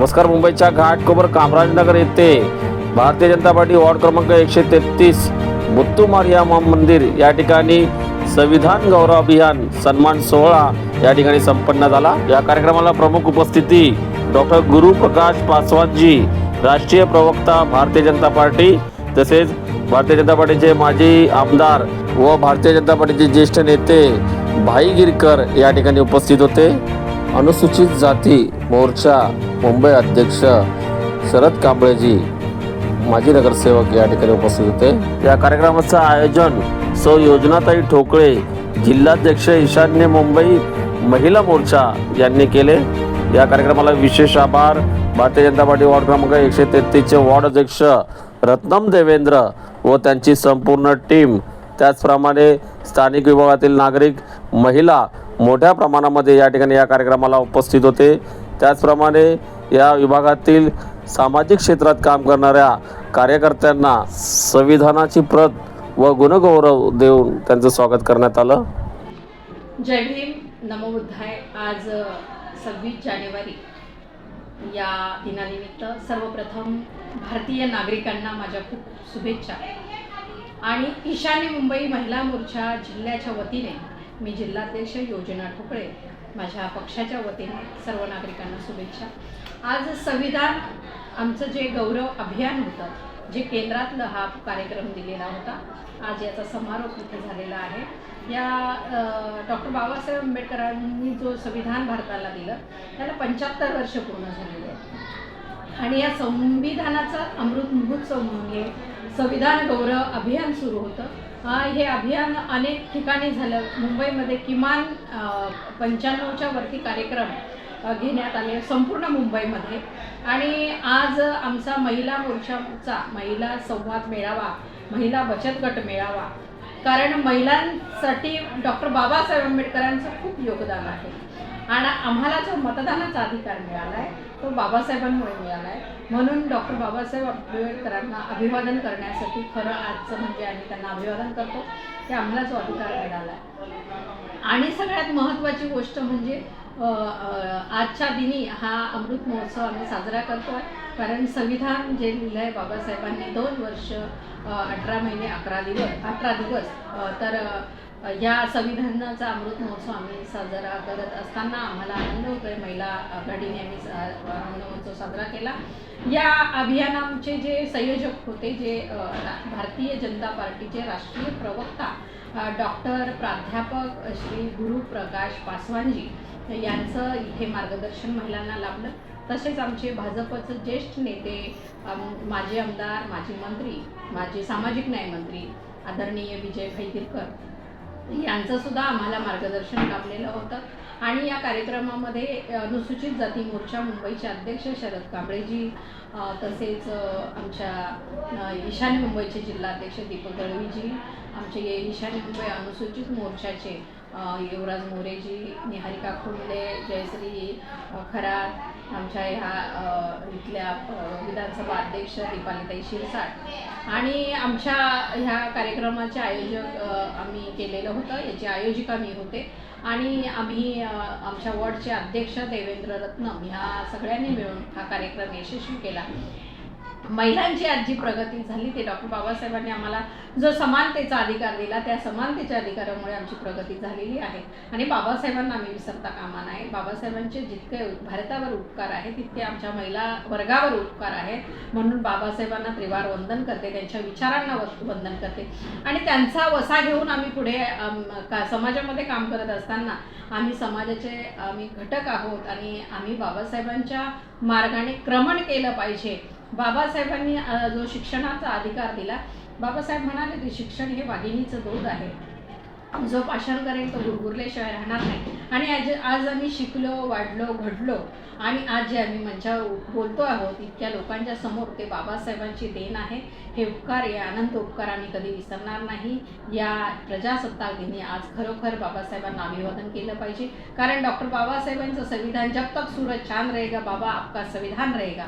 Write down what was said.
नमस्कार मुंबईच्या घाटकोपर कामराजनगर येथे भारतीय जनता पार्टी वॉर्ड क्रमांक एकशे तेहतीस मुत्तुमारिया मंदिर या ठिकाणी संविधान गौरव अभियान सन्मान सोहळा या ठिकाणी संपन्न झाला. या कार्यक्रमाला प्रमुख उपस्थिती डॉक्टर गुरुप्रकाश पासवानजी राष्ट्रीय प्रवक्ता भारतीय जनता पार्टी तसेच भारतीय जनता पार्टीचे माजी आमदार व भारतीय जनता पार्टीचे ज्येष्ठ नेते भाई गिरकर या ठिकाणी उपस्थित होते. अनुसूचित जाती मोर्चा मुंबई अध्यक्ष शरद कांबळेजी माजी नगरसेवक या ठिकाणी उपस्थित होते. या कार्यक्रमाचं आयोजन सौ योजनाताई ठोकळे जिल्हाध्यक्ष ईशान्य मुंबई महिला मोर्चा यांनी केले. या कार्यक्रमाला विशेष आभार. भारतीय जनता पार्टी वॉर्ड क्रमांक एकशे तेहतीसचे वॉर्ड अध्यक्ष रत्नम देवेंद्र व त्यांची संपूर्ण टीम त्याचप्रमाणे स्थानिक विभागातील नागरिक महिला मोठ्या प्रमाणामध्ये या ठिकाणी या कार्यक्रमाला उपस्थित होते. त्याचप्रमाणे या विभागातील सामाजिक क्षेत्रात काम करणाऱ्या कार्यकर्त्यांना संविधानाची प्रत व गुणगौरव देऊन त्यांचं स्वागत करण्यात आलं. जय भीम. नमो बुद्धाय. आज सव्वीस जानेवारी या दिनानिमित्त सर्वप्रथम भारतीय नागरिकांना माझ्या खूप शुभेच्छा. आणि ईशान्य मुंबई महिला मोर्चा जिल्ह्याच्या वतीने मी जिल्हाध्यक्ष योजना ठोकळे माझ्या पक्षाच्या वतीने सर्व नागरिकांना शुभेच्छा. आज संविधान आमचं जे गौरव अभियान होतं जे केंद्रातलं हा कार्यक्रम दिलेला होता आज याचा समारोप इथे झालेला आहे. या डॉक्टर बाबासाहेब आंबेडकरांनी जो संविधान भारताला दिलं त्याला पंच्याहत्तर वर्ष पूर्ण झालेले आहे. आणि या संविधानाचा अमृत महोत्सव म्हणजे हे संविधान गौरव अभियान सुरू होतं. हे अभियान अनेक ठिकाणी झालं. मुंबईमध्ये किमान पंच्याण्णवच्या वरती कार्यक्रम घेण्यात आले संपूर्ण मुंबईमध्ये. आणि आज आमचा महिला मोर्चाचा महिला संवाद मेळावा महिला बचत गट मेळावा. कारण महिलांसाठी डॉक्टर बाबासाहेब आंबेडकरांचं खूप योगदान आहे. आणि आम्हाला जो मतदानाचा अधिकार मिळाला आहे तो बाबासाहेबांमुळे मिळाला आहे म्हणून डॉक्टर बाबासाहेब आंबेडकरांना अभिवादन करण्यासाठी खरं आजचं म्हणजे आम्ही त्यांना अभिवादन करतो की आम्हाला जो अधिकार मिळाला आहे आणि सगळ्यात महत्त्वाची गोष्ट म्हणजे आजच्या दिनी हा अमृत महोत्सव आम्ही साजरा करतो आहे कारण संविधान जे लिहिलं आहे बाबासाहेबांनी दोन वर्ष अठरा महिने अकरा दिवस अठरा दिवस तर या संविधानाचा अमृत महोत्सव आम्ही साजरा करत असताना आम्हाला आनंद होतो आहे महिला आघाडीने आम्ही सा- अमृत महोत्सव साजरा केला. या अभियानाचे जे संयोजक होते जे भारतीय जनता पार्टीचे राष्ट्रीय प्रवक्ता डॉक्टर प्राध्यापक श्री गुरुप्रकाश पासवानजी यांचं इथे मार्गदर्शन महिलांना लाभलं. तसेच आमचे भाजपचे ज्येष्ठ नेते माजी आमदार माजी मंत्री माजी सामाजिक न्याय मंत्री आदरणीय विजय भाईगिरकर यांचं सुद्धा आम्हाला मार्गदर्शन लाभलेलं होतं. आणि या कार्यक्रमामध्ये अनुसूचित जाती मोर्चा मुंबईचे अध्यक्ष शरद कांबळेजी तसेच आमच्या ईशान्य मुंबईचे जिल्हाध्यक्ष दीपक दळवीजी आमचे ईशान्य मुंबई अनुसूचित मोर्चाचे युवराज मोरेजी निहारिका खुंडे जयश्री खरार आमच्या ह्या इथल्या विधानसभा अध्यक्ष दीपालीताई शिरसाट. आणि आमच्या ह्या कार्यक्रमाचे आयोजक आम्ही केलेलं होतं. याचे आयोजिका मी होते. आणि आम्ही आमच्या वॉर्डचे अध्यक्ष देवेंद्र रत्नम ह्या सगळ्यांनी मिळून हा कार्यक्रम यशस्वी केला. महिलांची आज जी प्रगती झाली ते डॉक्टर बाबासाहेबांनी आम्हाला जो समानतेचा अधिकार दिला त्या समानतेच्या अधिकारामुळे आमची प्रगती झालेली आहे. आणि बाबासाहेबांना आम्ही विसरता कामा नाही बाबासाहेबांचे जितके भारतावर उपकार आहे तितके आमच्या महिला वर्गावर उपकार आहेत. म्हणून बाबासाहेबांना त्रिवार वंदन करते त्यांच्या विचारांना वंदन करते. आणि त्यांचा वसा घेऊन आम्ही पुढे का समाजामध्ये काम करत असताना आम्ही समाजाचे आम्ही घटक आहोत आणि आम्ही बाबासाहेबांच्या मार्गाने क्रमण केलं पाहिजे. बाबासाहेबांनी जो शिक्षणाचा अधिकार दिला बाबासाहेब म्हणाले की शिक्षण हे वाघिणीचं दूध आहे. जो पाषाण करेल तो गुरगुरल्याशिवाय राहणार नाही. आणि आज आज आम्ही शिकलो वाढलो घडलो आणि आज जे आम्ही मंचावर बोलतो आहोत इतक्या लोकांच्या समोर ते बाबासाहेबांची देण आहे. हे उपकार या अनंत उपकार आम्ही कधी विसरणार नाही. या प्रजासत्ताक दिनी आज खरोखर बाबासाहेबांना अभिवादन केलं पाहिजे. कारण डॉक्टर बाबासाहेबांचं संविधान जब तक सूरज छान रहेगा बाबा आपका संविधान रहेगा.